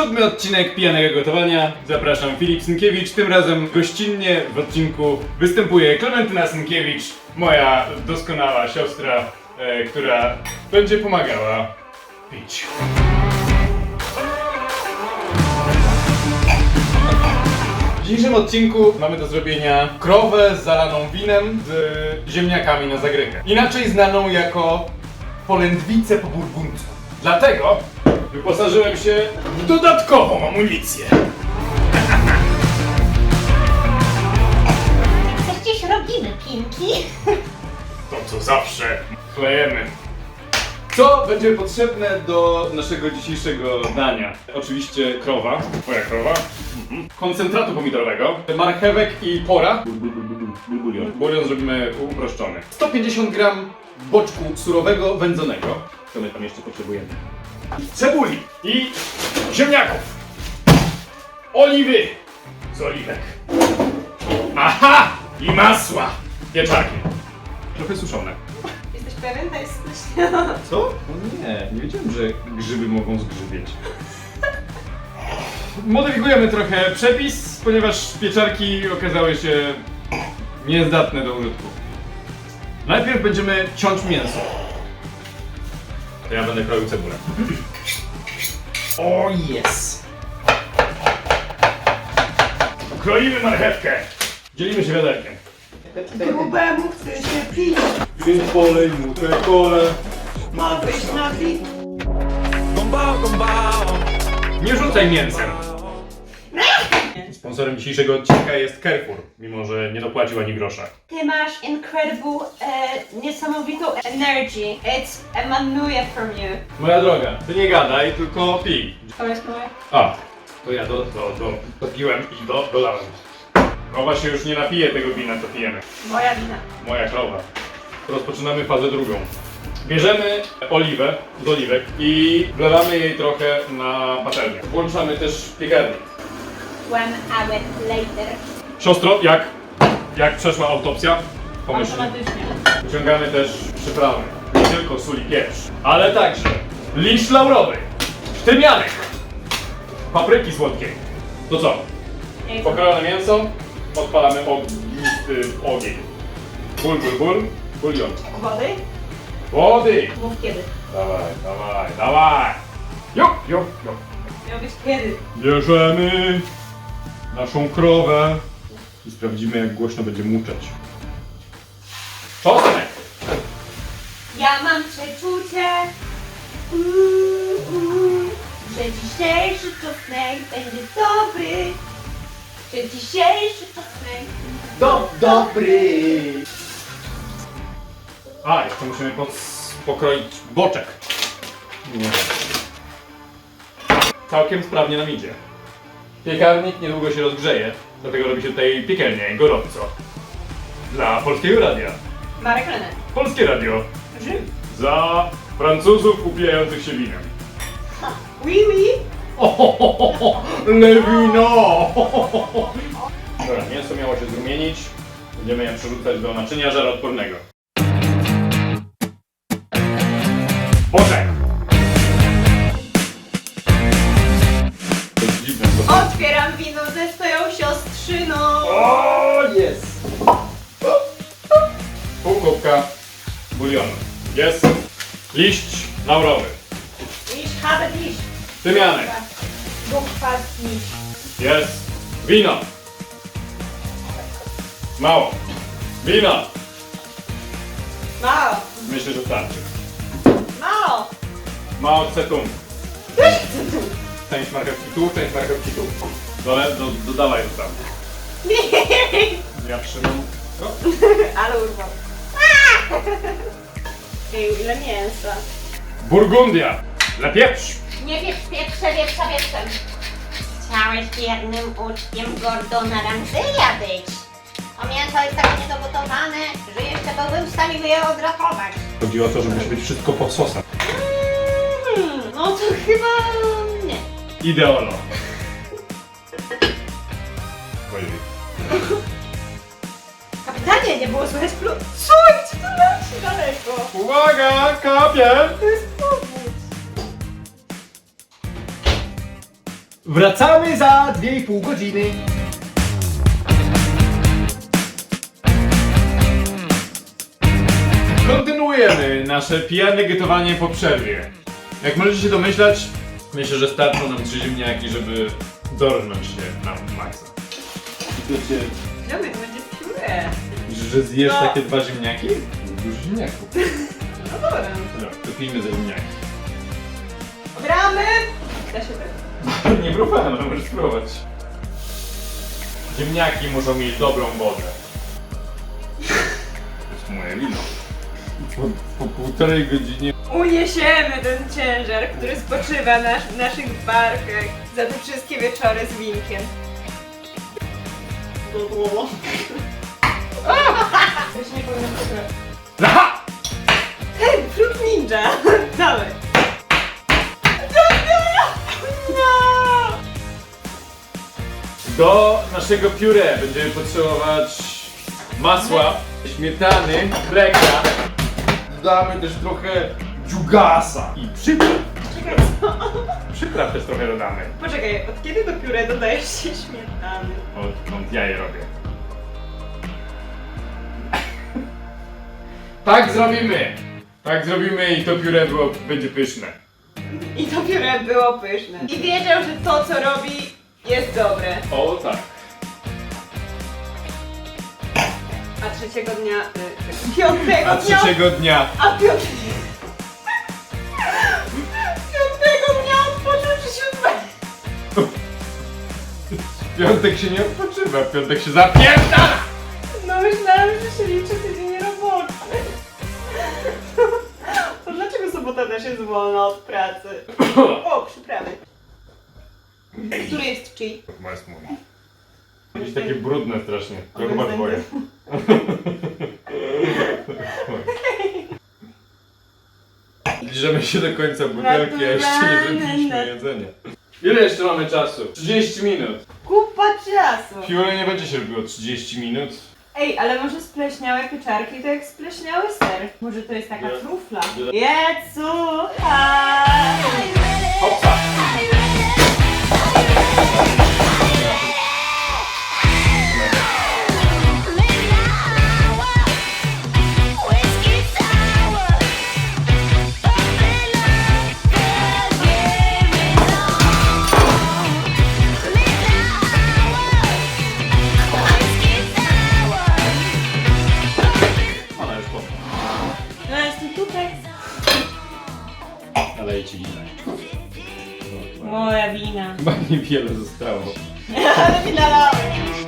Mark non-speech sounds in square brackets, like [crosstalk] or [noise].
Siódmy odcinek Pijanego Gotowania. Zapraszam Filip Synkiewicz. Tym razem gościnnie w odcinku występuje Klementyna Synkiewicz, moja doskonała siostra, e, która będzie pomagała pić. W dzisiejszym odcinku mamy do zrobienia krowę zalaną winem z ziemniakami na zagrywkę. Inaczej znaną jako polędwicę po burgundcu. Dlatego wyposażyłem się w dodatkową amunicję. Coś gdzieś robimy, Pinki. To co zawsze klejemy. Co będzie potrzebne do naszego dzisiejszego dania? Oczywiście krowa, twoja krowa, mhm. koncentratu pomidorowego, marchewek i pora. Bulion. Bulion zrobimy uproszczony. 150 gram boczku surowego, wędzonego. Co my tam jeszcze potrzebujemy? Cebuli i ziemniaków. Oliwy z oliwek. Aha! I masła. Pieczarki. Trochę suszone. Jesteś pewien? To jest coś... Co? O nie, nie wiedziałem, że grzyby mogą zgrzybieć. [laughs] Modyfikujemy trochę przepis, ponieważ pieczarki okazały się niezdatne do użytku. Najpierw będziemy ciąć mięso. To ja będę kroił cebulę. O jest! Kroimy marchewkę. Dzielimy się wiaderkiem. Grubemu chce się pić, Więc polej mu tę kole. ma wyjść na fit. Nie rzucaj mięsem. Sponsorem dzisiejszego odcinka jest Carrefour, mimo że nie dopłacił ani grosza. Ty masz incredible, e, niesamowitą energy. It's emanuje from you. Moja droga, ty nie gadaj, tylko pij. To jest moje. A, to ja do, do, do, dopiłem i do, dolałem. Krowa się już nie napije tego wina, co pijemy. Moja wina. Moja krowa. Rozpoczynamy fazę drugą. Bierzemy oliwę z oliwek i wlewamy jej trochę na patelnię. Włączamy też piekarnik. One hour later. Siostro, jak, jak przeszła autopsja? Pomyśl. Automatycznie. Wyciągamy też przyprawy. Nie tylko sól i pieprz, ale także liść laurowy, sztymianek, papryki słodkiej. To co? Pokrojone mięso, odpalamy ognisty ogień. Ból, ból, ból, bulion. Wody? Wody! Mów kiedy. Dawaj, dawaj, dawaj! Jup, jup, jup. Miał być kiedy. Bierzemy naszą krowę i sprawdzimy jak głośno będzie muczeć. Czosnek! Ja mam przeczucie, mm, mm, że dzisiejszy czosnek będzie dobry. Że dzisiejszy czosnek Do, dobry. A, jeszcze musimy pos- pokroić boczek. Nie. Całkiem sprawnie nam idzie. Piekarnik niedługo się rozgrzeje, dlatego robi się tutaj piekielnie, gorąco. Dla Polskiego Radia. Marek Lenek. Polskie Radio. Rzym. Za Francuzów upijających się winem. Oui, oui. Ohohoho, le wino! Dobra, mięso miało się zrumienić. Będziemy je przerzucać do naczynia żaroodpornego. Boczek! Otwieram wino ze swoją siostrzyną. O, jest! Pół kubka bulionu. Jest liść laurowy. Iść, habet, iść. Tymianek. Bóg pas, iść. Jest wino. Mało. Wino. Mało, Myślę, że starczy. mało. Mało cetum. Część marchewki tu, część marchewki tu. Dole, do, dodawaj to tam. Ja trzymam. O, [laughs] Ale urwał. [laughs] Ej, ile mięsa. Burgundia. Dla pieprz. Nie wieprz, pieprze, wieprza, wieprzem. Chciałeś wiernym uczkiem Gordona Ramseya być. To mięso jest tak niedogotowane, że jeszcze byłbym w stanie je odratować. Chodzi o to, żeby być wszystko pod sosem. Mm, no to chyba nie. Ideolo. Ojej. Kapitanie, nie było słychać plu... Co? Gdzie to leci daleko? Uwaga, kapie! To jest powód. Wracamy za 2,5 godziny. Kontynuujemy nasze pijane gotowanie po przerwie. Jak możecie się domyślać, myślę, że starczą nam trzy ziemniaki, żeby dorżnąć się na maksa. Ziomek, będzie pióre. Myślisz, że zjesz No. takie dwa ziemniaki? Dużo ziemniaków. No dobra. No, to pijmy za ziemniaki. Gramy! Da się tak? [laughs] Nie próbowałem, ale możesz spróbować. Ziemniaki muszą mieć dobrą wodę. To jest moje wino. Po, po półtorej godzinie Uniesiemy ten ciężar, który spoczywa nasz, w naszych barkach za te wszystkie wieczory z winkiem. Coś nie powinno przegrać. Aha! Hej, Fruit Ninja! [laughs] Dawaj. No! Do naszego pióre będziemy potrzebować masła, śmietany, kreka. Dodamy też trochę dziugasa i przypraw. Czekaj, co? Przypraw też trochę dodamy. Poczekaj, od kiedy do pióre dodajesz się śmietany? Odkąd ja je robię. [laughs] Tak zrobimy! Tak zrobimy i to pióre było, będzie pyszne. I to pióre było pyszne. I wiedział, że to co robi jest dobre. O tak. A trzeciego dnia... Y, piątego A dnia... trzeciego dnia A piątego... Piątego dnia odpoczął czy siódmego? w piątek się nie odpoczywa, w piątek się zapierdala! No myślałam, że się liczy tydzień roboczy. To dlaczego sobota też jest wolna od pracy? O, przyprawy. Który jest chi? Masz mój. Jakieś takie brudne strasznie. To chyba twoje. [laughs] Zbliżamy się do końca butelki, a jeszcze nie zrobiliśmy jedzenia. Ile jeszcze mamy czasu? 30 minut. Kupa czasu. Pióre nie będzie się robiło 30 minut. Ej, ale może spleśniałe pieczarki to jak spleśniały ser. Może to jest taka Nie. trufla. Nie. Jecucha! Naleję ci winę. Moja wina. Chyba niewiele zostało. [laughs] Ale mi nalałeś.